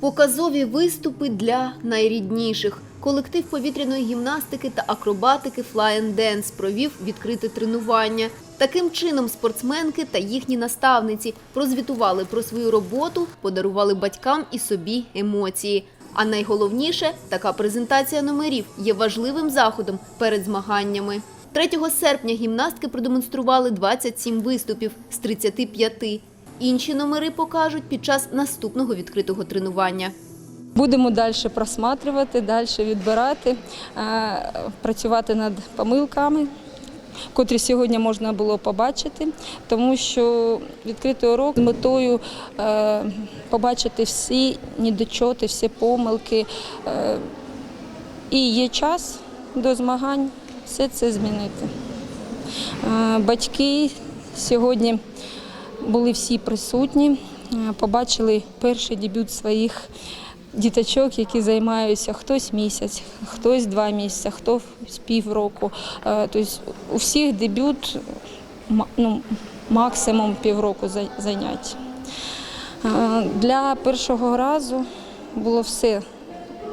Показові виступи для найрідніших. Колектив повітряної гімнастики та акробатики Fly Dance провів відкрите тренування. Таким чином спортсменки та їхні наставниці прозвітували про свою роботу, подарували батькам і собі емоції. А найголовніше, така презентація номерів є важливим заходом перед змаганнями. 3 серпня гімнастки продемонстрували 27 виступів з 35. Інші номери покажуть під час наступного відкритого тренування. Будемо далі просматривати, далі відбирати, е, працювати над помилками, котрі сьогодні можна було побачити, тому що відкритий урок з метою е, побачити всі недочоти, всі помилки. е, І є час до змагань все це змінити. Батьки сьогодні були всі присутні, е, побачили перший дебют своїх діточок, які займаються хтось місяць, хтось два місяці, хто півроку. Е, Тобто у всіх дебют ну, максимум півроку занять. Е, Для першого разу було все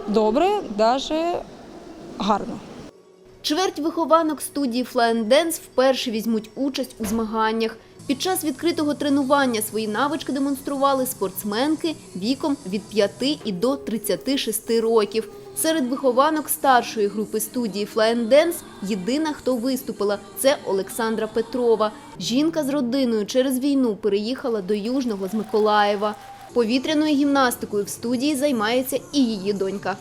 добре, навіть гарно. Чверть вихованок студії Fly and Dance вперше візьмуть участь у змаганнях. Під час відкритого тренування свої навички демонстрували спортсменки віком від 5 і до 36 років. Серед вихованок старшої групи студії Fly and Dance єдина, хто виступила, це Олександра Петрова. Жінка з родиною через війну переїхала до Южного з Миколаєва. Повітряною гімнастикою в студії займається і її донька.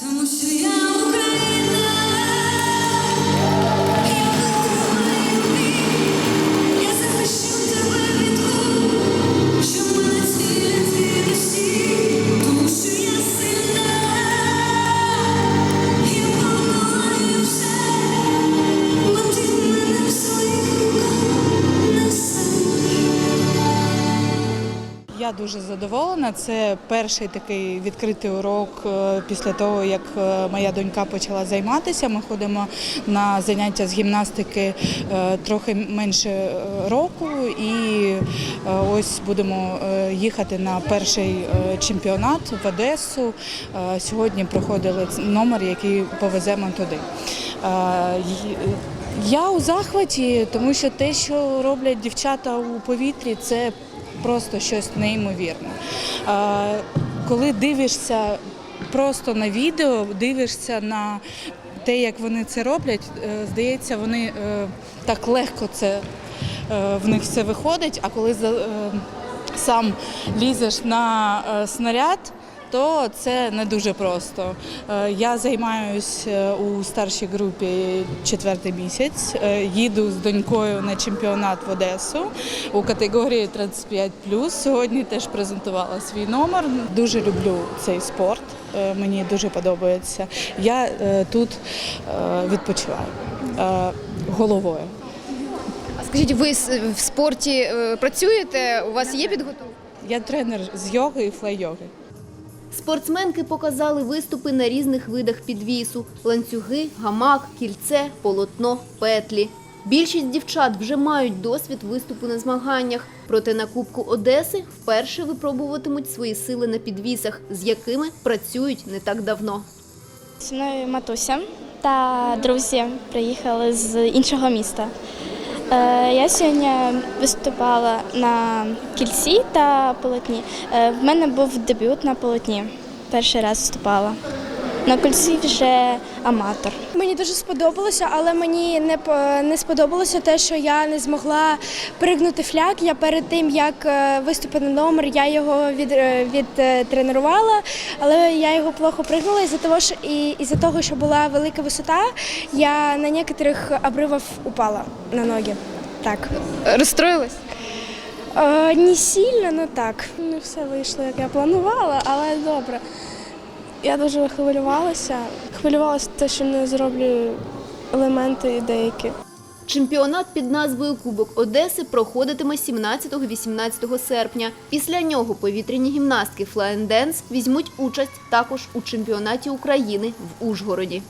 Тому що я Я дуже задоволена. Це перший такий відкритий урок е, після того, як е, моя донька почала займатися. Ми ходимо на заняття з гімнастики е, трохи менше року, і ось будемо їхати на перший чемпіонат в Одесу. Сьогодні проходили номер, який повеземо туди. Я у захваті, тому що те, що роблять дівчата у повітрі, це просто щось неймовірне. Коли дивишся просто на відео, дивишся на те, як вони це роблять, е, здається, вони е, так легко це е, в них все виходить, а коли сам лізеш на снаряд, то це не дуже просто. Е, Я займаюся у старшій групі четвертий місяць. Е, Їду з донькою на чемпіонат в Одесу у категорії 35+. Сьогодні теж презентувала свій номер. Дуже люблю цей спорт. е, Мені дуже подобається. Я е, тут е, відпочиваю е, головою. Скажіть, ви в спорті е, працюєте? У вас є підготовка? Я тренер з йоги і флей-йоги. Спортсменки показали виступи на різних видах підвісу: ланцюги, гамак, кільце, полотно, петлі. Більшість дівчат вже мають досвід виступу на змаганнях, проте на Кубку Одеси вперше випробуватимуть свої сили на підвісах, з якими працюють не так давно. Зі мною матуся та друзі приїхали з іншого міста. Е, Я сьогодні виступала на кільці та полотні. Е, В мене був дебют на полотні. Перший раз виступала. На кільці вже аматор. Мені дуже сподобалося, але мені не не сподобалося те, що я не змогла пригнути фляг. Я перед тим як е, виступити на номер, я його від, е, відтренувала, але я його плохо пригнула із-за того, що і із-за того, що була велика висота, я на некоторих обривах упала на ноги. Так. Розстроїлись? Е, не сильно, але так. Не все вийшло, як я планувала, але добре. Я дуже хвилювалася. Хвилювалася те, що не зроблю елементи деякі. Чемпіонат під назвою Кубок Одеси проходитиме 17-18 серпня. Після нього повітряні гімнастки Флаєнденс візьмуть участь також у чемпіонаті України в Ужгороді.